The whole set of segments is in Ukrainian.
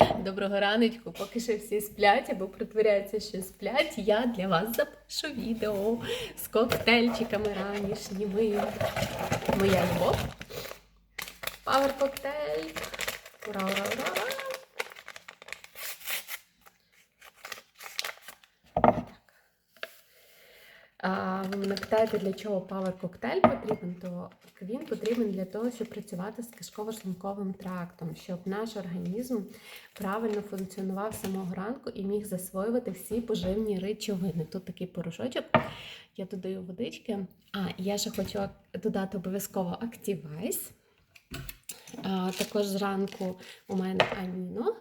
Доброго раночку, поки що всі сплять або притворяються, що сплять. Я для вас запишу відео з коктейльчиками ранішніми. Моя любов. Павер коктейль. Ура, ура, ура, ура. А, ви мене питаєте, для чого павер коктейль потрібен, то він потрібен для того, щоб працювати з кишково-шлунковим трактом, щоб наш організм правильно функціонував з самого ранку і міг засвоювати всі поживні речовини. Тут такий порошочок, я додаю водички. А я ще хочу додати обов'язково Activise. А, також зранку у мене аміно.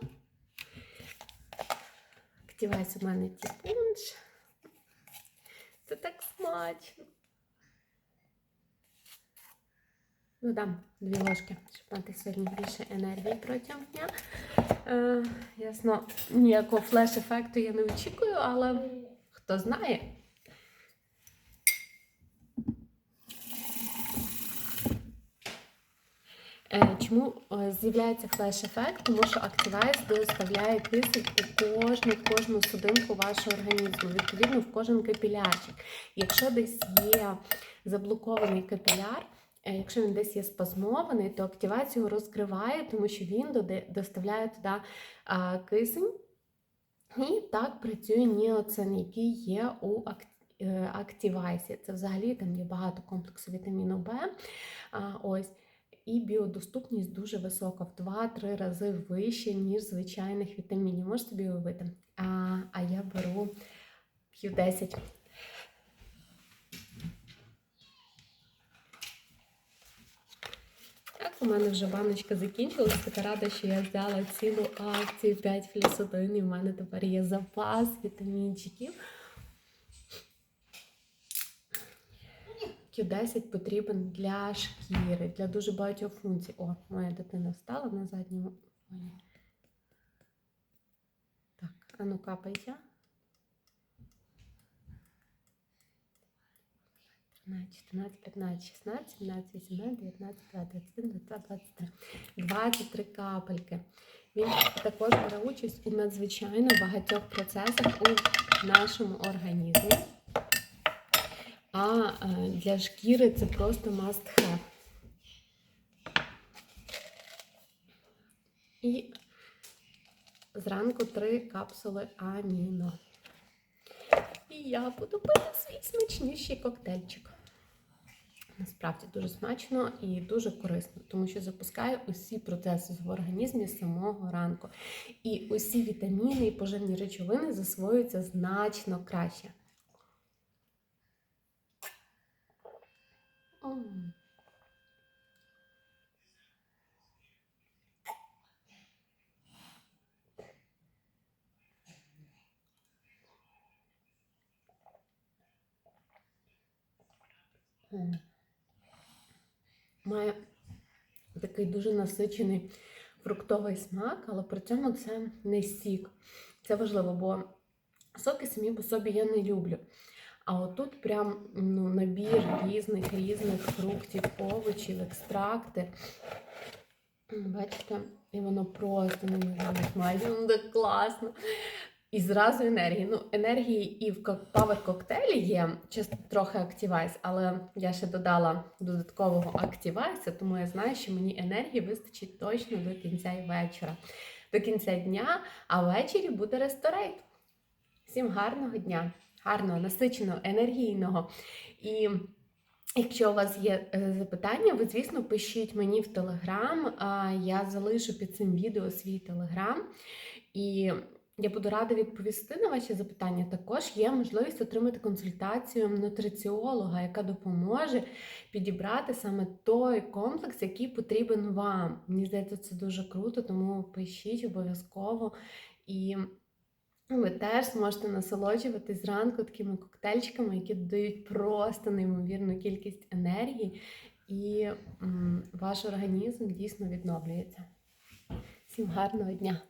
Activise у мене тіпунж. Це так смачно. Ну дам дві ложки, щоб мати сьогодні більше енергії протягом дня. Е, ясно, ніякого флеш-ефекту я не очікую, але хто знає. Чому е, з'являється флеш-ефект? Тому що Activise доставляє кисень у кожну, в кожну судинку вашого організму, відповідно, в кожен капілярчик. Якщо десь є заблокований капіляр, е, якщо він десь є спазмований, то активацію розкриває, тому що він доставляє туди кисень. І так працює ніоцин, який є у ак- е, Це взагалі там є багато комплексу вітаміну Б. Ось. І біодоступність дуже висока, в 2-3 рази вище, ніж звичайних вітамінів. Можете собі уявити. А, а я беру п'ю 10. Так, у мене вже баночка закінчилась. Така рада, що я взяла цілу акцію 5 плюс 1, і в мене тепер є запас вітамінчиків. Q10 потрібен для шкіри, для дуже багатьох функцій. О, моя дитина встала на задньому. Так, а ну капайте. 14, 15, 16, 17, 18, 19, 20, 21, 22, 23. 23 капельки. Він також бере участь у надзвичайно багатьох процесах у нашому організмі. А е, для шкіри це просто must have. І зранку три капсули аміно. І я буду пити свій смачніший коктейльчик. Насправді дуже смачно і дуже корисно, тому що запускає усі процеси в організмі з самого ранку. І усі вітаміни і поживні речовини засвоюються значно краще. Має такий дуже насичений фруктовий смак, але при цьому це не сік. Це важливо, бо соки самі по собі я не люблю. А отут прям ну, набір різних різних фруктів, овочів, екстракти. Бачите, і воно просто неймовірно смачно, ну так класно. І зразу енергії. Ну, енергії і в павер коктейлі є чисто трохи активайс, але я ще додала додаткового активайса, тому я знаю, що мені енергії вистачить точно до кінця вечора. До кінця дня, а ввечері буде ресторейт. Всім гарного дня, гарного, насиченого, енергійного. І якщо у вас є е, запитання, ви, звісно, пишіть мені в Телеграм. Я залишу під цим відео свій Телеграм. І я буду рада відповісти на ваші запитання. Також є можливість отримати консультацію нутриціолога, яка допоможе підібрати саме той комплекс, який потрібен вам. Мені здається, це дуже круто, тому пишіть обов'язково. І ви теж зможете насолоджуватись зранку такими коктейльчиками, які додають просто неймовірну кількість енергії, і м, ваш організм дійсно відновлюється. Всім гарного дня!